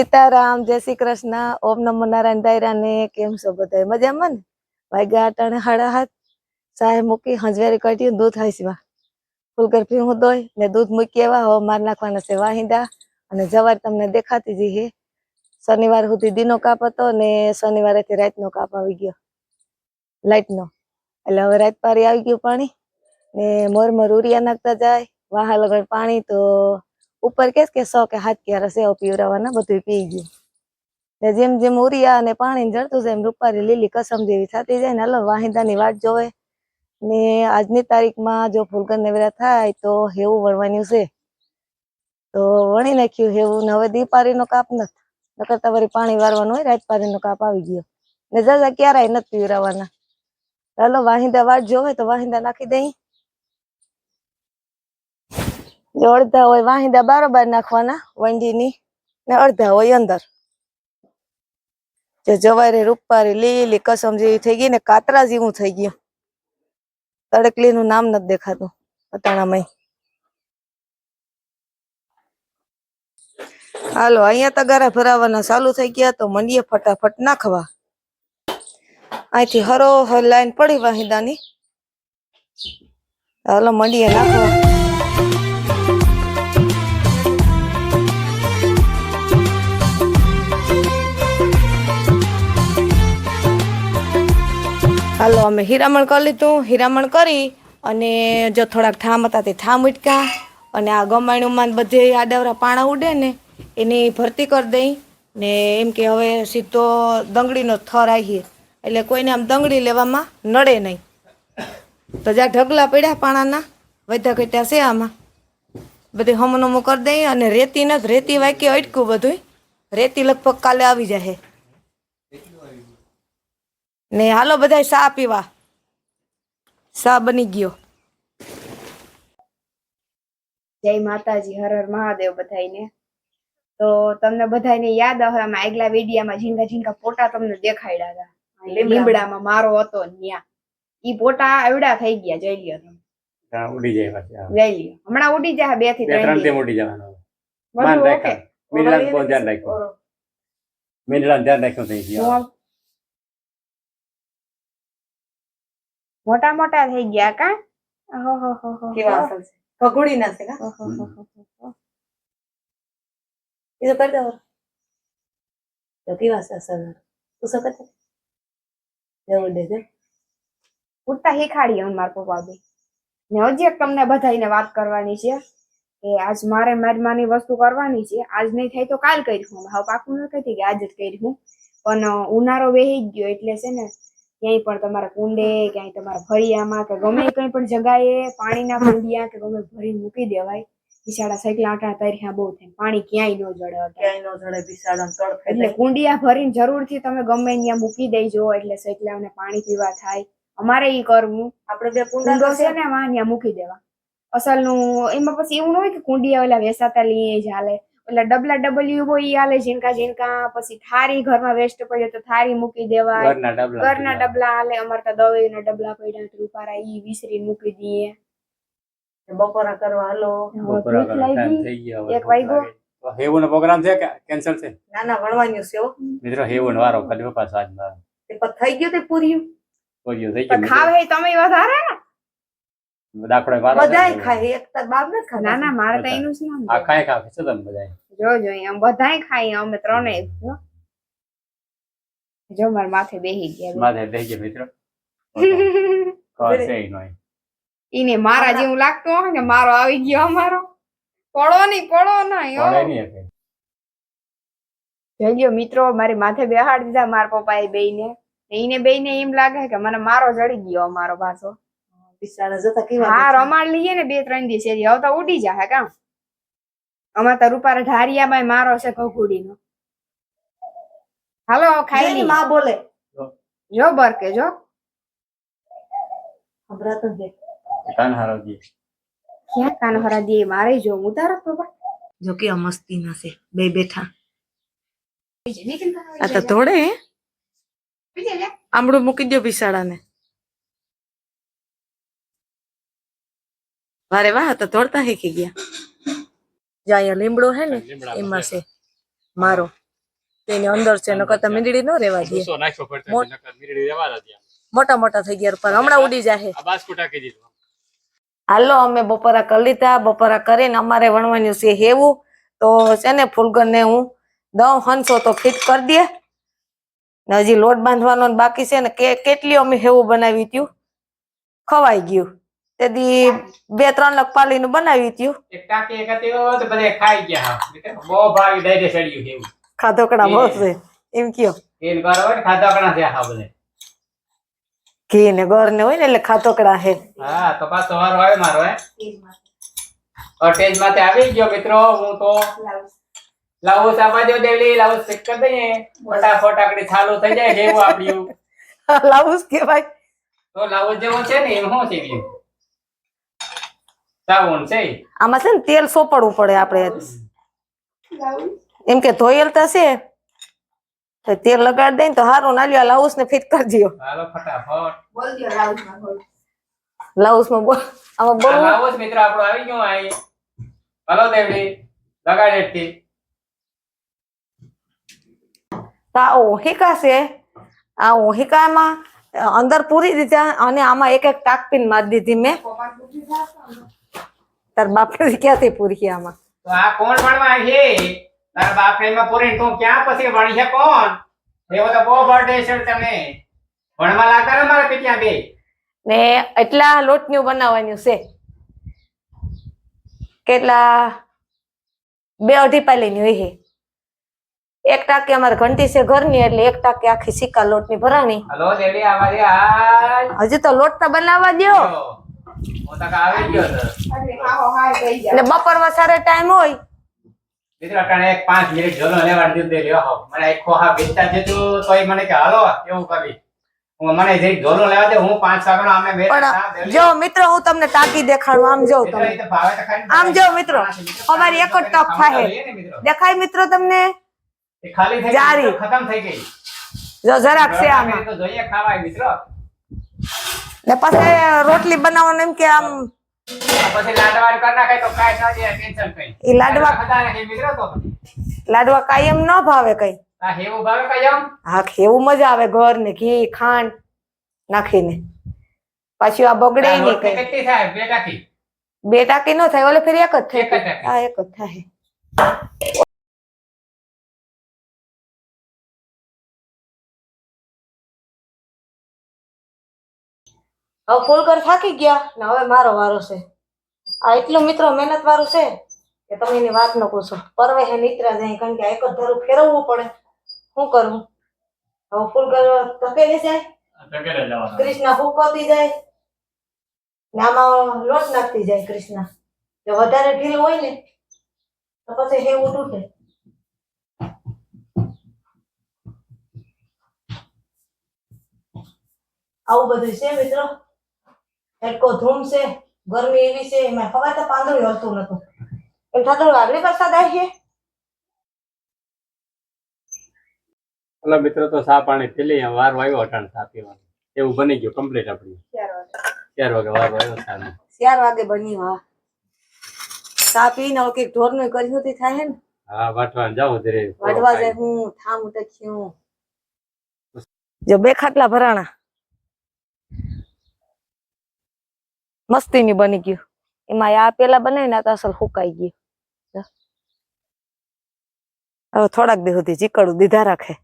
સીતારામ, જય શ્રી કૃષ્ણ. ઓમ નમો નારાયણ દાયરા ને કેમ છો બધા મજામાં ને? વાગ્યા અટાણે હાડા હાથ. સાહેબ મૂકી હંજવારી કાઢી દૂધ હાઈસવા ફૂલકર પીવું દોય ને દૂધ મૂકી એવા હવે માર નાખવાના છે વાહિંદા. અને જવાર તમને દેખાતી જ હે. શનિવાર સુધી દીનો કાપ હતો ને શનિવારેથી રાતનો કાપ આવી ગયો. લાઈટનો. એટલે હવે રાત પારી આવી ગયું પાણી. ને મોર મોર ઉરિયા નાખતા જાય. વાહા લગડ પાણી તો ઉપર કેસ કે સો કે હાથ ક્યારે સેવ પીવરાવાના બધું પી ગયું. ને જેમ જેમ ઉરિયા અને પાણી જળતું જાય એમ રૂપારી લીલી કસમ જેવી થતી જાય ને હલો વાહિંદાની વાટ જોવે. ને આજની તારીખમાં જો ફૂલકર નેવરા થાય તો હેવું વણવાનું છે. તો વણી નાખ્યું હેવું ને હવે દીપારીનો કાપ નથી. નકર તમારી પાણી વારવાનું હોય રાતપારીનો કાપ આવી ગયો. ને જાજા ક્યારેય નથી પીવરાવાના ચાલો વાહિંદા વાટ જોવે તો વાહિંદા નાખી દઈ. જે અડધા હોય વાહિંદા બારોબાર નાખવાના વંડીની ને અડધા હોય અંદર. જે જવારે રૂપારી લીલી કસમ જેવી થઈ ગઈ ને કાતરા જેવું થઈ ગયું. તડકલી નું નામ નથી દેખાતું પટાણામાં હાલો, અહીંયા તગારા ભરાવાના ચાલુ થઈ ગયા તો મંડીએ ફટાફટ નાખવા. અહીંથી હરો હર લાઈન પડી વાહિદાની. હાલો, મંડીએ નાખવા. હાલો, અમે હીરામણ કરી લીધું. હીરામણ કરી અને જો થોડાક ઠામ હતા તે ઠામ ઉટકા અને આ ગમાણુંમાં બધે આડાવરા પાણા ઉડે ને એની ભરતી કરી દઈ ને એમ કે હવે સીધો દંગડીનો થર આવીએ. એટલે કોઈને આમ દંગડી લેવામાં નડે નહીં. તો જ્યાં ઢગલા પડ્યા પાણાના, વધ્યા ઘટ્યા છે આમાં. બધી હમનમું કરી દઈ અને રેતી નથી રેતી વાંકી અટકું બધું રેતી લગભગ કાલે આવી જાય ને હાલો બધા ચા પીવા. ચા બની ગયો. જય માતાજી હર હર મહાદેવ બધાને તો તમને બધાને યાદ આવે અમે આગલા વેડિયામાં ઝીંગા ઝીંગા પોટા તમને દેખાડ્યા હતા. લીમડામાં. મારો હતો ન્યા ઈ પોટા આવડા થઈ ગયા જઈ લ્યો તમે. ઉડી જાય પાછી હા. લ્યો. હમણાં ઉડી જાય બેથી ત્રણ ત્રણથી દિવસ. ઉડી જવાનો બધું ઓકે. રાખ્યા. ધ્યાન રાખ્યું. મીંડળાને ધ્યાન રાખ્યું થઈ ગયા મોટા મોટા થઈ ગયા કા. કેવા અસલ છે? ભગોડી ના છે કા? એ તો કરી દો તો કેવા છે અસલ? તું જવું ઉડતા શીખાડી મારા પપ્પા બે. ને હજી એક તમને બધાને વાત કરવાની છે કે આજ મારે મારી માની વસ્તુ કરવાની છે. આજ નહીં થાય તો કાલ કરીશું હવે પાકું ન કહેતી કે આજ જ કરીશું પણ ઉનાળો વેહી ગયો એટલે છે ને ક્યાંય પણ તમારા કુંડે ક્યાંય તમારા ફળિયામાં કે ગમે કઈ પણ જગાએ પાણીના કુંડિયા કે ગમે ભરીને મૂકી દેવાય. બિસાડા સાયકલા આટા તર્યા બહુ થાય. પાણી ક્યાંય ન જડે. ક્યાંય ન જડે બિસાડા તળ એટલે કુંડિયા ભરીને જરૂરથી તમે ગમે ત્યાં મૂકી દેજો એટલે સાયકલાઓને પાણી પીવા થાય. અમારે ઈ કરવું. આપણે બે કુંડા છે ને વાં ત્યાં મૂકી દેવા. અસલનું એમાં પછી એવું ન હોય કે કુંડિયા ઓલા વેસાતા લઈએ જ હાલે. ઓલા ડબલા ડબલ્યુ હોય ઈ હાલે ઝીણકા ઝીણકા પછી થારી ઘરમાં વેસ્ટ પડે તો થારી મૂકી દેવાય. ઘરના ડબલા ઘરના ડબલા હાલે અમારે તો દવાઈના ડબલા પડ્યા તો રૂપારા ઈ વિસરી મૂકી દઈએ. બપોરા કરવા હાલો. હવે એક વાગ્યો. તો પ્રોગ્રામ છે કે કેન્સલ છે? ના ભણવાનું છે હો. મિત્રો હેવુંનો વારો ખાલી પપ્પા સાંજ થઈ ગયું તે પૂર્યું. પૂર્યું થઈ ગયું ખાવે તમે વધારે ને દાખલો વારો બધાય ખાય એક તાર બાપ નથી ખાતા. ના ના મારે તો એનું જ નામ આ ખાય ખાય છે તમે બધા જો જો આમ બધાય ખાઈ અમે ત્રણેય જો જો મારા માથે બેહી ગયા માથે થઈ ગયો મિત્રો. કર છે ઈને મારા જેવું લાગતું હોય ને મારો આવી ગયો અમારો. પડો નહીં પડો નહીં. પડે નહીં. મિત્રો મારી માથે બેહાડી દીધા મારા પપ્પાએ એને બે ને એમ લાગે કે મને મારો જડી ગયો અમારો પાછો. કેવા હા. રમાડ લઈએ ને બે ત્રણ દિવસ એરી હવે તો ઉડી જાય કામ. અમાર તો રૂપારે ઢારિયામાં મારો છે ઘઘુડીનો. હાલો ખાઈ લઈએ. માં બોલે. જો. બરકે જો. કાન હારો દે ક્યાં કાન હરા દે મારે જો ઉતારો બાબા જો કે મસ્તી ના છે બે બેઠા. આ તો તોડે હે? આમળું મૂકી દો બિસાડાને વારે વાહ તો તોડતા શીખી ગયા. જ્યાં અહીંયા લીમડો હે ને એમાં છે મારો. તેની અંદર છે નકર તો મીંડળી ન રેવા દે. મોટ- રહેવા. મોટા થઈ ગયા પર હમણાં ઉડી દીધું. હાલો અમે બપોરા કરી લીધા. બપોરા કરીને અમારે વણવાનું છે હેવું. તો છે ને ફૂલગરને હું દઉં હંસો તો ફિટ કરી દે. ને હજી લોટ બાંધવાનો બાકી છે ને કે કેટલી અમે હેવું બનાવી ત્યું ખવાઈ ગયું. તેથી બે ત્રણ લખ પાલી નું બનાવી ત્યું એક હતી તો બધે ખાઈ ગયા બહુ ભાવી ડાયરે સડ્યું છે એવું. ખાધોકડા બહુ છે. એમ કયો. તેલ કરો હોય ને ખાધા છે હા બધે. ઘી ને ગોર ને હોય ને એટલે ખાધોકડા હે હા તો પાછો વાર હોય મારો હે. સ્ટેજ માથે આવી ગયો મિત્રો હું તો લાવું સાપા દો દેવલી લાવું ફિટ કરી દઈએ. ફટાફટ આકડી ચાલુ થઈ જાય જેવું આપણું લાવું કે કેવાય તો લાવું જેવું છે ને એમ શું છે સાબુન છે આમાં છે ને તેલ સોપડવું પડે આપણે એમ કે ધોયેલ તો છે તો તેલ લગાડી દે ને તો ના લ્યો લાઉસ ને ફિટ કરી દો હાલો ફટાફટ. બોલ દો લાઉસમાં બોલ. લાઉસમાં બોલ આમાં બોલ. લાઉસ મિત્ર આપણો આવી ગયો આઈ હાલો દેવડી લગાડે થી તો આ ઓહિકા છે. આ ઓહિકામાં અંદર પૂરી દીધા અને આમાં એક એક ટાકપીન મારી દીધી મેં. તાર બાપે ક્યાંથી પૂરી આમાં? તો આ કોણ ભણવા છે? તાર બાપમાં પૂરી તું ક્યાં પછી ભણી છે કોણ? એવો તો બહુ બર્થડે છે તમે ભણવા લાગતા ને મારા પિત્યા બે. ને એટલા લોટનું બનાવવાનું છે. કેટલા? બે અઢી પાલીની હોય એક ટાકે અમારે ઘંટી છે ઘરની એટલે એક ટાકે આખી સિક્કા લોટની ભરાણી. દે હજી તો લોટ તો બનાવવા તો એટલે બપોર હાય કહી એટલે જાવ બપોરમાં સારો ટાઈમ હોય. મિત્રો કારણે એક પાંચ મિનિટ જોલો લેવા દીધું તે લ્યો હો. મને આખો હા બેસતા જતું તોય મને કે હાલો એવું કરી હું મને જરીક જોલો લેવા દે હું પાંચ સાગણો આમે પણ જો મિત્રો હું તમને ટાંકી દેખાડું આમ જો તમે. આમ જો મિત્રો, અમારી એક જ ટક થાય. દેખાય મિત્રો તમને? ખાલી થઈ જારી. ગઈ ખતમ થઈ ગઈ. જો જરાક છે આમાં. તો જોઈએ ખાવાય મિત્રો. ને પછી રોટલી બનાવવાનું એમ કે આમ લાડવા કાયમ ન ભાવે કઈ. હા એવું મજા આવે ઘર ને ઘી ખાંડ નાખીને. પાછું આ બગડે નહીં કઈ. બે ટાંકી? ન થાય ઓલે ફેર એક જ થાય. હા એક જ થાય. હવે ફૂલકર થાકી ગયા ને હવે મારો વારો છે. આ એટલું મિત્રો મહેનત વાળું છે કે તમે એની વાત ન પૂછો. પરવે હે નિત્રા જાય કારણ કે એક જ ધારું ફેરવવું પડે. શું કરવું હવે ફૂલકર ધકેલી જાય. કૃષ્ણ ફૂંકવતી જાય. ને આમાં લોટ નાખતી જાય કૃષ્ણ. જો વધારે ઢીલ હોય ને તો પછી હેવું તૂટે આવું બધું છે મિત્રો? એટલો ધૂમ છે ગરમી એવી છે એમાં ખબર તો પાંદડું હલતું નતું. એમ થતું આગળ વરસાદ આવી છે? હલો મિત્રો તો સા પાણી પી લઈએ વાર વાયો અટાણ સા પીવાનું. એવું બની ગયું કમ્પ્લીટ આપણી. ચાર વાગે. વાર વાયો ચાનો ચાર વાગે બની હા સા પીને હવે કંઈક ઢોરનું કર્યું તે થાય ને? હા વાટવા જાવ ધીરે. વાટવા જાય હું થામ ઉટક્યું જો બે ખાટલા ભરાણા. મસ્તી ની બની ગયું. એમાં આ પેલા બનાવીને આ તો અસલ સુકાઈ ગયું. હવે થોડાક દી સુધી ચીકડું દીધા રાખે.